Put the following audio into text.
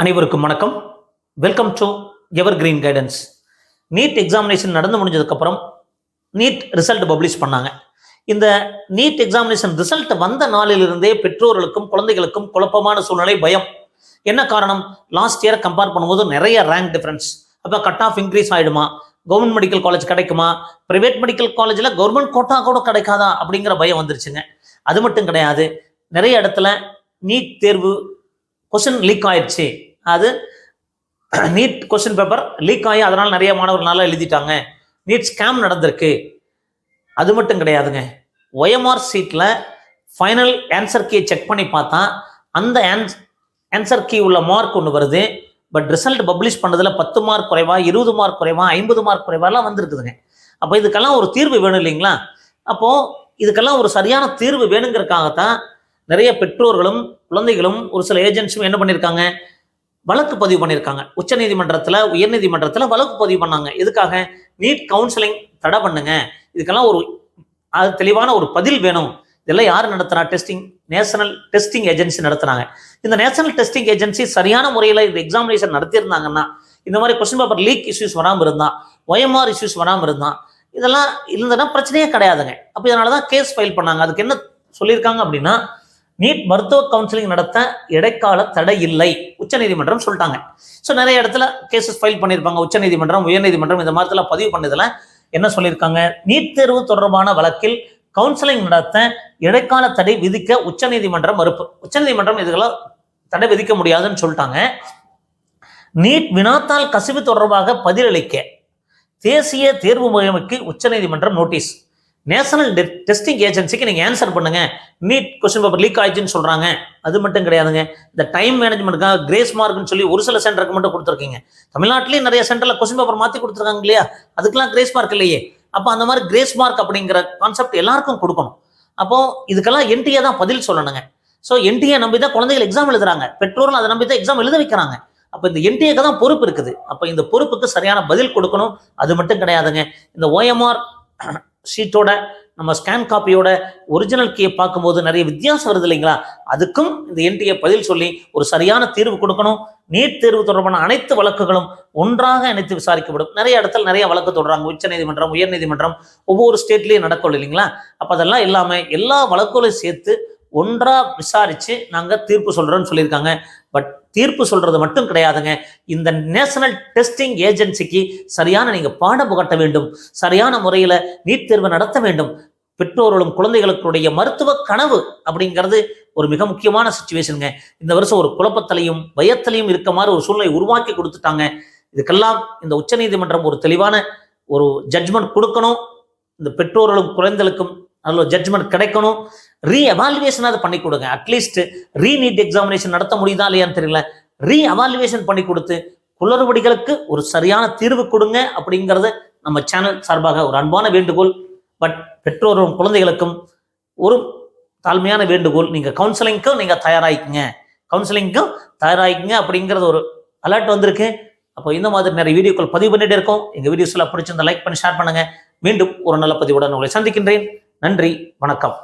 அனைவருக்கும் வணக்கம். Welcome to evergreen guidance NEET examination நடந்து முடிஞ்சதுக்கப்புறம் நீட் ரிசல்ட் பப்ளிஷ் பண்ணாங்க. இந்த நீட் எக்ஸாமினேஷன் ரிசல்ட் வந்த நாளிலிருந்தே பெற்றோர்களுக்கும் குழந்தைகளுக்கும் குழப்பமான சூழ்நிலை பயம். என்ன காரணம்? லாஸ்ட் இயர் கம்பேர் பண்ணும்போது நிறைய ரேங்க் டிஃபரன்ஸ் அப்போ கட் ஆஃப் இன்க்ரீஸ் ஆகிடுமா கவர்மெண்ட் மெடிக்கல் காலேஜ் கிடைக்குமா? பிரைவேட் மெடிக்கல் காலேஜில் கவர்மெண்ட் கோட்டா கூட கிடைக்காதா? அப்படிங்கிற பயம் வந்துருச்சுங்க. அது மட்டும் கிடையாது. நிறைய இடத்துல நீட் தேர்வு கொஸ்டின் லீக் ஆயிடுச்சு. அது நீட் கொஸ்டின் பேப்பர் லீக் ஆகி அதனால் நிறைய மாணவர்களால் எழுதிட்டாங்க. நீட் ஸ்கேம் நடந்திருக்கு. அது மட்டும் கிடையாதுங்க. ஒயம்ஆர் சீட்டில் ஃபைனல் ஆன்சர் கீ செக் பண்ணி பார்த்தா அந்த ஆன்சர் கீ உள்ள மார்க் ஒன்று வருது. பட் ரிசல்ட் பப்ளிஷ் பண்ணதில் பத்து மார்க் குறைவா இருபது மார்க் குறைவா ஐம்பது மார்க் குறைவாலாம் வந்திருக்குதுங்க. அப்போ இதுக்கெல்லாம் ஒரு தீர்வு வேணும் இல்லைங்களா? அப்போது இதுக்கெல்லாம் ஒரு சரியான தீர்வு வேணுங்கிறதுக்காகத்தான் நிறைய பெற்றோர்களும் குழந்தைகளும் ஒரு சில ஏஜென்ட்ஸும் என்ன பண்ணியிருக்காங்க வழக்கு பதிவு பண்ணியிருக்காங்க உச்சநீதிமன்றத்தில் உயர்நீதிமன்றத்தில் வழக்கு பதிவு பண்ணாங்க. எதுக்காக? நீட் கவுன்சிலிங் தடை பண்ணுங்க. இதுக்கெல்லாம் ஒரு அது தெளிவான ஒரு பதில் வேணும். இதெல்லாம் யார் நடத்துறா? டெஸ்டிங் நேஷனல் டெஸ்டிங் ஏஜென்சி நடத்துனாங்க இந்த நேஷனல் டெஸ்டிங் ஏஜென்சி சரியான முறையில் இந்த எக்ஸாமினேஷன் நடத்தியிருந்தாங்கன்னா இந்த மாதிரி கொஸ்டின் பேப்பர் லீக் இஷ்யூஸ் வராமல் இருந்தா ஒயம்ஆர் இஷ்யூஸ் வராமல் இருந்தா இதெல்லாம் இருந்ததுன்னா பிரச்சனையே கிடையாதுங்க. அப்போ இதனால தான் கேஸ் ஃபைல் பண்ணாங்க. அதுக்கு என்ன சொல்லியிருக்காங்க அப்படின்னா நீட் மருத்துவ கவுன்சிலிங் நடத்த இடைக்கால தடை இல்லை உச்சநீதிமன்றம் சொல்லிட்டாங்க. ஸோ நிறைய இடத்துல கேசஸ் ஃபைல் பண்ணியிருப்பாங்க. உச்சநீதிமன்றம் உயர்நீதிமன்றம் இந்த மாதிரில பதிவு பண்ணதில் என்ன சொல்லியிருக்காங்க? நீட் தேர்வு தொடர்பான வழக்கில் கவுன்சிலிங் நடத்த இடைக்கால தடை விதிக்க உச்சநீதிமன்றம் மறுப்பு. உச்சநீதிமன்றம் இதுக்கெல்லாம் தடை விதிக்க முடியாதுன்னு சொல்லிட்டாங்க. நீட் வினாத்தால் கசிவு தொடர்பாக பதிலளிக்க தேசிய தேர்வு முகமைக்கு உச்சநீதிமன்றம் நோட்டீஸ் நேஷனல் டெஸ்டிங் ஏஜென்சிக்கு நீங்கள் ஆன்சர் பண்ணுங்க. நீட் கொஸ்டின் பேப்பர் லீக் ஆயிடுச்சுன்னு சொல்கிறாங்க அது மட்டும் கிடையாதுங்க. இந்த டைம் மேனேஜ்மெண்ட்டுக்காக கிரேஸ் மார்க்னு சொல்லி ஒரு சில சென்டருக்கு மட்டும் கொடுத்துருக்கீங்க. தமிழ்நாட்டிலேயும் நிறைய சென்டரில் கொஸ்டின் பேப்பர் மாற்றி கொடுத்துருக்காங்க இல்லையா? அதுக்கெல்லாம் கிரேஸ் மார்க் இல்லையே. அப்போ அந்த மாதிரி கிரேஸ் மார்க் அப்படிங்கிற கான்செப்ட் எல்லாருக்கும் கொடுக்கணும். அப்போ இதுக்கெல்லாம் என்டிஏ தான் பதில் சொல்லணுங்க. ஸோ என்டிஏ நம்பி தான் குழந்தைகள் எக்ஸாம் எழுதுறாங்க. பெற்றோர்கள் அதை நம்பி தான் எக்ஸாம் எழுத வைக்கிறாங்க. அப்போ இந்த என்டிஏக்கு தான் பொறுப்பு இருக்குது. அப்போ இந்த பொறுப்புக்கு சரியான பதில் கொடுக்கணும். அது மட்டும் கிடையாதுங்க. இந்த ஓஎம்ஆர் ஷீட்டோட நம்ம ஸ்கேன் காப்பியோட ஒரிஜினல் கீயை பார்க்கும்போது நிறைய வித்தியாசம் வருது இல்லைங்களா? அதுக்கும் இந்த என்டிஏ பதில் சொல்லி ஒரு சரியான தீர்வு கொடுக்கணும். நீட் தேர்வு தொடர்பான அனைத்து வழக்குகளும் ஒன்றாக இணைத்து விசாரிக்கப்படும். நிறைய இடத்துல நிறைய வழக்கு தொடர்றாங்க உச்ச நீதிமன்றம் உயர்நீதிமன்றம் ஒவ்வொரு ஸ்டேட்லேயும் நடக்கும் இல்லைங்களா? அப்போ அதெல்லாம் இல்லாமல் எல்லா வழக்குகளையும் சேர்த்து ஒன்றாக விசாரித்து நாங்கள் தீர்ப்பு சொல்கிறோன்னு சொல்லியிருக்காங்க. பட் தீர்ப்பு சொல்றது மட்டும் கிடையாதுங்க. இந்த நேஷனல் டெஸ்டிங் ஏஜென்சிக்கு சரியான நீங்க பாடம் புகட்ட வேண்டும். சரியான முறையில நீட் தேர்வு நடத்த வேண்டும். பெற்றோர்களும் குழந்தைகளுடைய மருத்துவ கனவு அப்படிங்கிறது ஒரு மிக முக்கியமான சுச்சுவேஷனுங்க இந்த வருஷம் ஒரு குழப்பத்திலையும் பயத்திலையும் இருக்க மாதிரி ஒரு சூழ்நிலை உருவாக்கி கொடுத்துட்டாங்க. இதுக்கெல்லாம் இந்த உச்சநீதிமன்றம் ஒரு தெளிவான ஒரு ஜட்ஜ்மெண்ட் கொடுக்கணும். இந்த பெற்றோர்களும் குழந்தைகளுக்கும் நல்ல ஒரு ஜட்ஜ்மெண்ட் கிடைக்கணும். ரீ எவாலுவேஷனாவது பண்ணி கொடுங்க. அட்லீஸ்ட் ரீ நீட் எக்ஸாமினேஷன் நடத்த முடியுதா இல்லையான்னு தெரியல. ரீ எவாலுவேஷன் பண்ணி கொடுத்து குளறுபடிகளுக்கு ஒரு சரியான தீர்வு கொடுங்க அப்படிங்கிறது நம்ம சேனல் சார்பாக ஒரு அன்பான வேண்டுகோள். பட் பெற்றோரும் குழந்தைகளுக்கும் ஒரு தாழ்மையான வேண்டுகோள். நீங்கள் கவுன்சிலிங்க்கும் நீங்கள் தயாராகிக்குங்க. கவுன்சிலிங்க்கும் தயாராகிக்குங்க அப்படிங்கிறது ஒரு அலர்ட் வந்திருக்கு. அப்போ இந்த மாதிரி நிறைய வீடியோக்கள் பதிவு பண்ணிட்டு இருக்கோம். எங்கள் வீடியோஸ்லாம் பிடிச்சிருந்தா லைக் பண்ணி ஷேர் பண்ணுங்கள் மீண்டும் ஒரு நல்ல பதிவுடன் உங்களை சந்திக்கின்றேன். நன்றி. வணக்கம்.